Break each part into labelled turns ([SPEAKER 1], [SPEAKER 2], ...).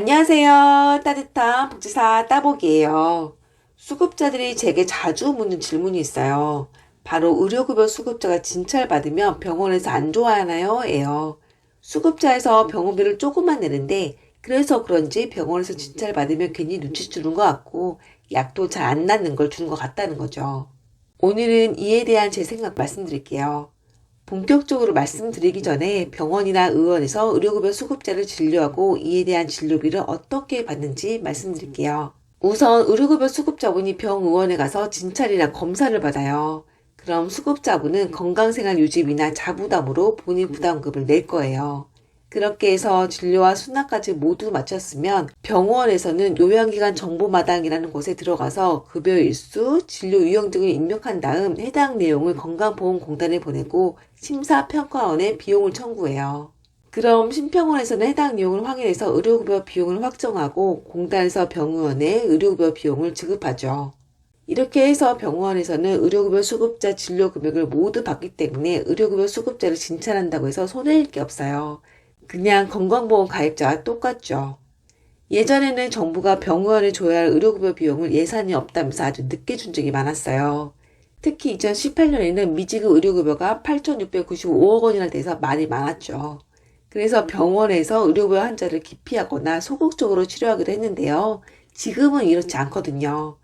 [SPEAKER 1] 안녕하세요. 따뜻한 복지사 따복이에요. 수급자들이 제게 자주 묻는 질문이 있어요. 바로 의료급여 수급자가 진찰 받으면 병원에서 안 좋아하나요? 예요. 수급자에서 병원비를 조금만 내는데 그래서 그런지 병원에서 진찰 받으면 괜히 눈치 주는 것 같고 약도 잘 안 낫는 걸 주는 것 같다는 거죠. 오늘은 이에 대한 제 생각 말씀드릴게요. 본격적으로 말씀드리기 전에 병원이나 의원에서 의료급여 수급자를 진료하고 이에 대한 진료비를 어떻게 받는지 말씀드릴게요. 우선 의료급여 수급자분이 병의원에 가서 진찰이나 검사를 받아요. 그럼 수급자분은 건강생활 유지비나 자부담으로 본인 부담금을 낼 거예요. 그렇게 해서 진료와 수납까지 모두 마쳤으면 병원에서는 요양기관 정보마당이라는 곳에 들어가서 급여 일수, 진료 유형 등을 입력한 다음 해당 내용을 건강보험공단에 보내고 심사평가원에 비용을 청구해요. 그럼 심평원에서는 해당 내용을 확인해서 의료급여 비용을 확정하고 공단에서 병의원에 의료급여 비용을 지급하죠. 이렇게 해서 병원에서는 의료급여 수급자 진료 금액을 모두 받기 때문에 의료급여 수급자를 진찰한다고 해서 손해일 게 없어요. 그냥 건강보험 가입자와 똑같죠. 예전에는 정부가 병원에 줘야 할 의료급여 비용을 예산이 없다면서 아주 늦게 준 적이 많았어요. 특히 2018년에는 미지급 의료급여가 8,695억 원이나 돼서 말이 많았죠. 그래서 병원에서 의료급여 환자를 기피하거나 소극적으로 치료하기도 했는데요. 지금은 이렇지 않거든요.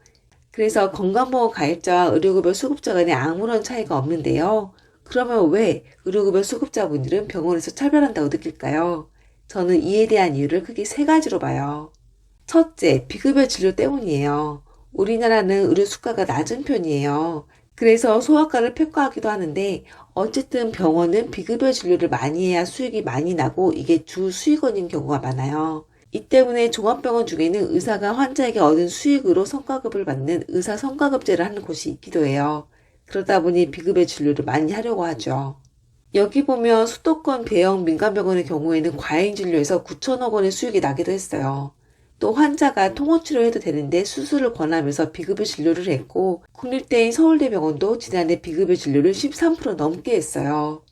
[SPEAKER 1] 그래서 건강보험 가입자와 의료급여 수급자 간에 아무런 차이가 없는데요. 그러면 왜 의료급여 수급자분들은 병원에서 차별한다고 느낄까요? 저는 이에 대한 이유를 크게 세 가지로 봐요. 첫째, 비급여 진료 때문이에요. 우리나라는 의료 수가가 낮은 편이에요. 그래서 소아과를 평가하기도 하는데 어쨌든 병원은 비급여 진료를 많이 해야 수익이 많이 나고 이게 주 수익원인 경우가 많아요. 이 때문에 종합병원 중에는 의사가 환자에게 얻은 수익으로 성과급을 받는 의사 성과급제를 하는 곳이 있기도 해요. 그러다 보니 비급여 진료를 많이 하려고 하죠. 여기 보면 수도권 대형 민간병원의 경우에는 과잉 진료에서 9천억 원의 수익이 나기도 했어요. 또 환자가 통호치료 해도 되는데 수술을 권하면서 비급여 진료를 했고 국립대인 서울대병원도 지난해 비급여 진료를 13% 넘게 했어요.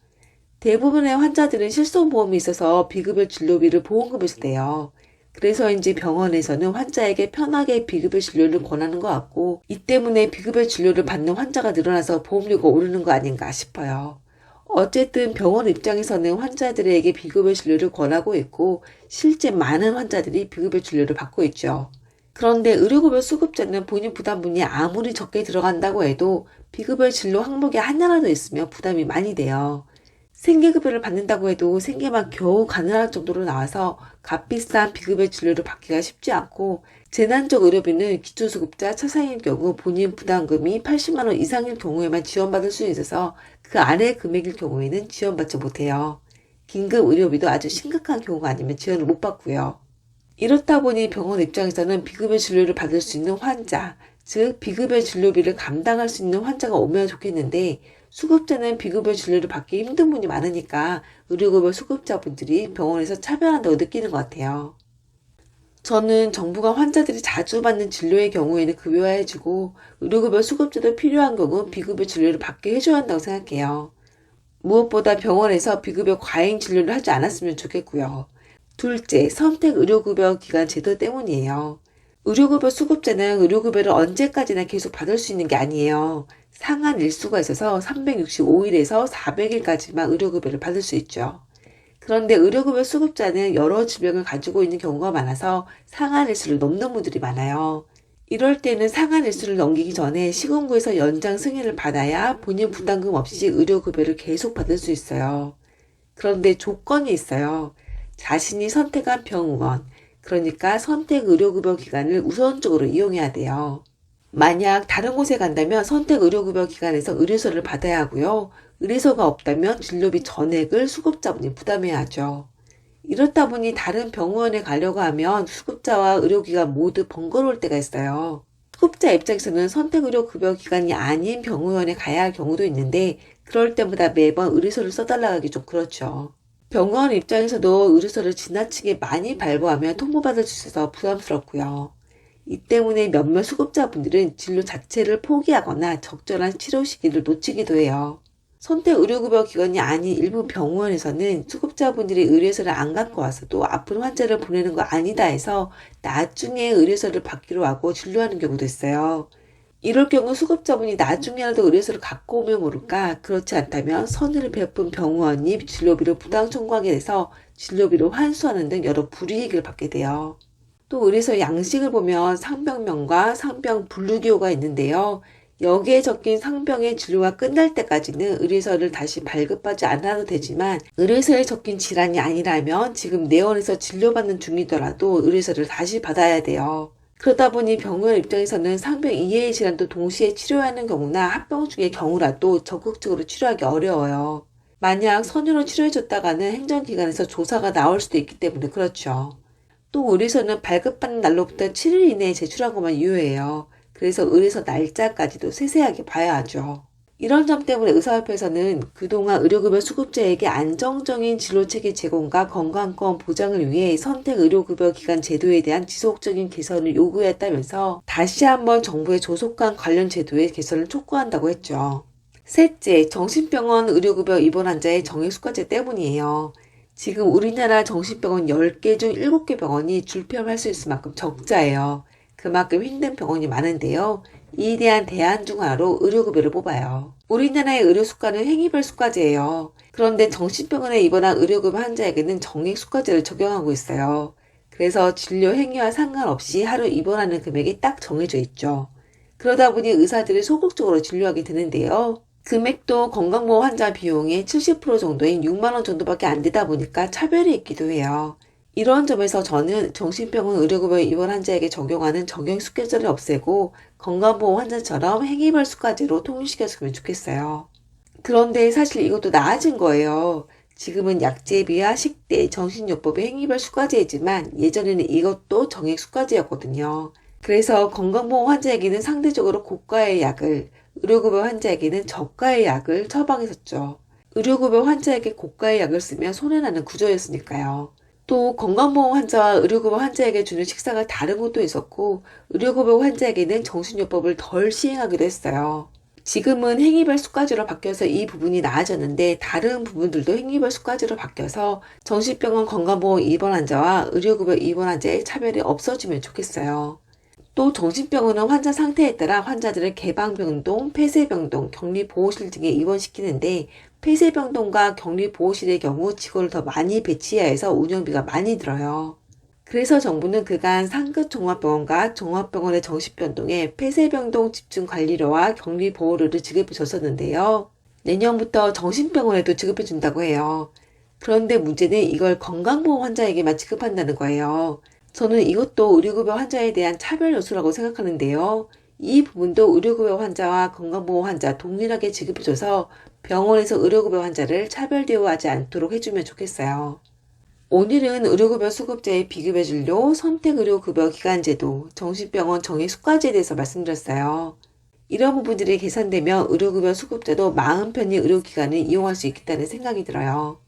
[SPEAKER 1] 대부분의 환자들은 실손보험이 있어서 비급여 진료비를 보험금에서 내요. 그래서인지 병원에서는 환자에게 편하게 비급여 진료를 권하는 것 같고 이 때문에 비급여 진료를 받는 환자가 늘어나서 보험료가 오르는 거 아닌가 싶어요. 어쨌든 병원 입장에서는 환자들에게 비급여 진료를 권하고 있고 실제 많은 환자들이 비급여 진료를 받고 있죠. 그런데 의료급여 수급자는 본인 부담분이 아무리 적게 들어간다고 해도 비급여 진료 항목이 하나라도 있으면 부담이 많이 돼요. 생계급여를 받는다고 해도 생계만 겨우 가능할 정도로 나와서 값비싼 비급여 진료를 받기가 쉽지 않고 재난적 의료비는 기초수급자 차상일 경우 본인 부담금이 80만원 이상일 경우에만 지원받을 수 있어서 그 아래 금액일 경우에는 지원받지 못해요. 긴급 의료비도 아주 심각한 경우가 아니면 지원을 못 받고요. 이렇다 보니 병원 입장에서는 비급여 진료를 받을 수 있는 환자, 즉 비급여 진료비를 감당할 수 있는 환자가 오면 좋겠는데 수급자는 비급여 진료를 받기 힘든 분이 많으니까 의료급여 수급자분들이 병원에서 차별한다고 느끼는 것 같아요. 저는 정부가 환자들이 자주 받는 진료의 경우에는 급여화해주고 의료급여 수급자도 필요한 경우 비급여 진료를 받게 해줘야 한다고 생각해요. 무엇보다 병원에서 비급여 과잉 진료를 하지 않았으면 좋겠고요. 둘째, 선택 의료급여 기간 제도 때문이에요. 의료급여 수급자는 의료급여를 언제까지나 계속 받을 수 있는 게 아니에요. 상한 일수가 있어서 365일에서 400일까지만 의료급여를 받을 수 있죠. 그런데 의료급여 수급자는 여러 질병을 가지고 있는 경우가 많아서 상한 일수를 넘는 분들이 많아요. 이럴 때는 상한 일수를 넘기기 전에 시군구에서 연장 승인을 받아야 본인 부담금 없이 의료급여를 계속 받을 수 있어요. 그런데 조건이 있어요. 자신이 선택한 병원, 그러니까 선택 의료급여 기관을 우선적으로 이용해야 돼요. 만약 다른 곳에 간다면 선택 의료급여 기관에서 의료소를 받아야 하고요. 의료소가 없다면 진료비 전액을 수급자분이 부담해야 하죠. 이렇다 보니 다른 병원에 가려고 하면 수급자와 의료기관 모두 번거로울 때가 있어요. 수급자 입장에서는 선택 의료급여 기관이 아닌 병원에 가야 할 경우도 있는데 그럴 때마다 매번 의료소를 써달라 하기 좀 그렇죠. 병원 입장에서도 의료소를 지나치게 많이 발부하면 통보받을 수 있어서 부담스럽고요. 이 때문에 몇몇 수급자분들은 진료 자체를 포기하거나 적절한 치료 시기를 놓치기도 해요. 선택 의료급여 기관이 아닌 일부 병원에서는 수급자분들이 의료서를 안 갖고 와서도 아픈 환자를 보내는 거 아니다 해서 나중에 의료서를 받기로 하고 진료하는 경우도 있어요. 이럴 경우 수급자분이 나중에라도 의료서를 갖고 오면 모를까 그렇지 않다면 선의를 베푼 병원이 진료비를 부당 청구하게 돼서 진료비를 환수하는 등 여러 불이익을 받게 돼요. 또 의료서 양식을 보면 상병명과 상병 분류기호가 있는데요. 여기에 적힌 상병의 진료가 끝날 때까지는 의료서를 다시 발급하지 않아도 되지만 의료서에 적힌 질환이 아니라면 지금 내원에서 진료받는 중이더라도 의료서를 다시 받아야 돼요. 그러다 보니 병원 입장에서는 상병 이해의 질환도 동시에 치료하는 경우나 합병 중의 경우라도 적극적으로 치료하기 어려워요. 만약 선유로 치료해줬다가는 행정기관에서 조사가 나올 수도 있기 때문에 그렇죠. 또 의료서는 발급받는 날로부터 7일 이내에 제출한 것만 유효해요. 그래서 의료서 날짜까지도 세세하게 봐야 하죠. 이런 점 때문에 의사협회에서는 그동안 의료급여 수급자에게 안정적인 진로체계 제공과 건강권 보장을 위해 선택 의료급여 기관 제도에 대한 지속적인 개선을 요구했다면서 다시 한번 정부의 조속한 관련 제도의 개선을 촉구한다고 했죠. 셋째, 정신병원 의료급여 입원 환자의 정액 수가제 때문이에요. 지금 우리나라 정신병원 10개 중 7개 병원이 줄폐업할 수 있을 만큼 적자예요. 그만큼 힘든 병원이 많은데요. 이에 대한 대안 중 하나로 의료급여를 뽑아요. 우리나라의 의료수가는 행위별 수가제예요. 그런데 정신병원에 입원한 의료급여 환자에게는 정액수가제를 적용하고 있어요. 그래서 진료 행위와 상관없이 하루 입원하는 금액이 딱 정해져 있죠. 그러다 보니 의사들이 소극적으로 진료하게 되는데요. 금액도 건강보험 환자 비용의 70% 정도인 6만원 정도밖에 안 되다 보니까 차별이 있기도 해요. 이런 점에서 저는 정신병원 의료급여 입원 환자에게 적용하는 정형 숙계제를 없애고 건강보험 환자처럼 행위별 수가제로 통일시켰으면 좋겠어요. 그런데 사실 이것도 나아진 거예요. 지금은 약제비와 식대, 정신요법의 행위별 수가제이지만 예전에는 이것도 정액 수가제였거든요. 그래서 건강보험 환자에게는 상대적으로 고가의 약을, 의료급여 환자에게는 저가의 약을 처방했었죠. 의료급여 환자에게 고가의 약을 쓰면 손해나는 구조였으니까요. 또 건강보험 환자와 의료급여 환자에게 주는 식사가 다른 것도 있었고 의료급여 환자에게는 정신요법을 덜 시행하기도 했어요. 지금은 행위별 수가제로 바뀌어서 이 부분이 나아졌는데 다른 부분들도 행위별 수가제로 바뀌어서 정신병원 건강보험 입원 환자와 의료급여 입원 환자의 차별이 없어지면 좋겠어요. 또 정신병원은 환자 상태에 따라 환자들을 개방병동, 폐쇄병동, 격리보호실 등에 입원시키는데 폐쇄병동과 격리보호실의 경우 직원을 더 많이 배치해야 해서 운영비가 많이 들어요. 그래서 정부는 그간 상급 종합병원과 종합병원의 정신병동에 폐쇄병동 집중관리료와 격리보호료를 지급해 줬었는데요. 내년부터 정신병원에도 지급해 준다고 해요. 그런데 문제는 이걸 건강보험 환자에게만 지급한다는 거예요. 저는 이것도 의료급여 환자에 대한 차별 요소라고 생각하는데요. 이 부분도 의료급여 환자와 건강보험 환자 동일하게 지급해줘서 병원에서 의료급여 환자를 차별 대우하지 않도록 해주면 좋겠어요. 오늘은 의료급여 수급자의 비급여 진료, 선택의료급여 기간제도, 정신병원 정액수가제에 대해서 말씀드렸어요. 이런 부분들이 개선되면 의료급여 수급자도 마음 편히 의료기관을 이용할 수 있겠다는 생각이 들어요.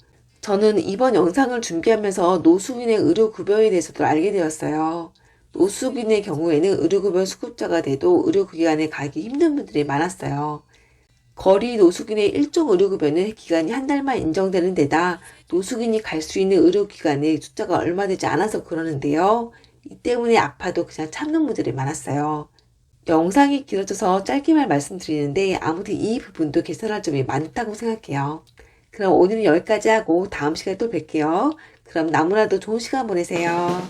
[SPEAKER 1] 저는 이번 영상을 준비하면서 노숙인의 의료급여에 대해서도 알게 되었어요. 노숙인의 경우에는 의료급여 수급자가 돼도 의료기관에 가기 힘든 분들이 많았어요. 거리 노숙인의 일종 의료급여는 기간이 한 달만 인정되는 데다 노숙인이 갈 수 있는 의료기관의 숫자가 얼마 되지 않아서 그러는데요. 이 때문에 아파도 그냥 참는 분들이 많았어요. 영상이 길어져서 짧게만 말씀드리는데 아무튼 이 부분도 개선할 점이 많다고 생각해요. 그럼 오늘은 여기까지 하고 다음 시간에 또 뵐게요. 그럼 나무라도 좋은 시간 보내세요.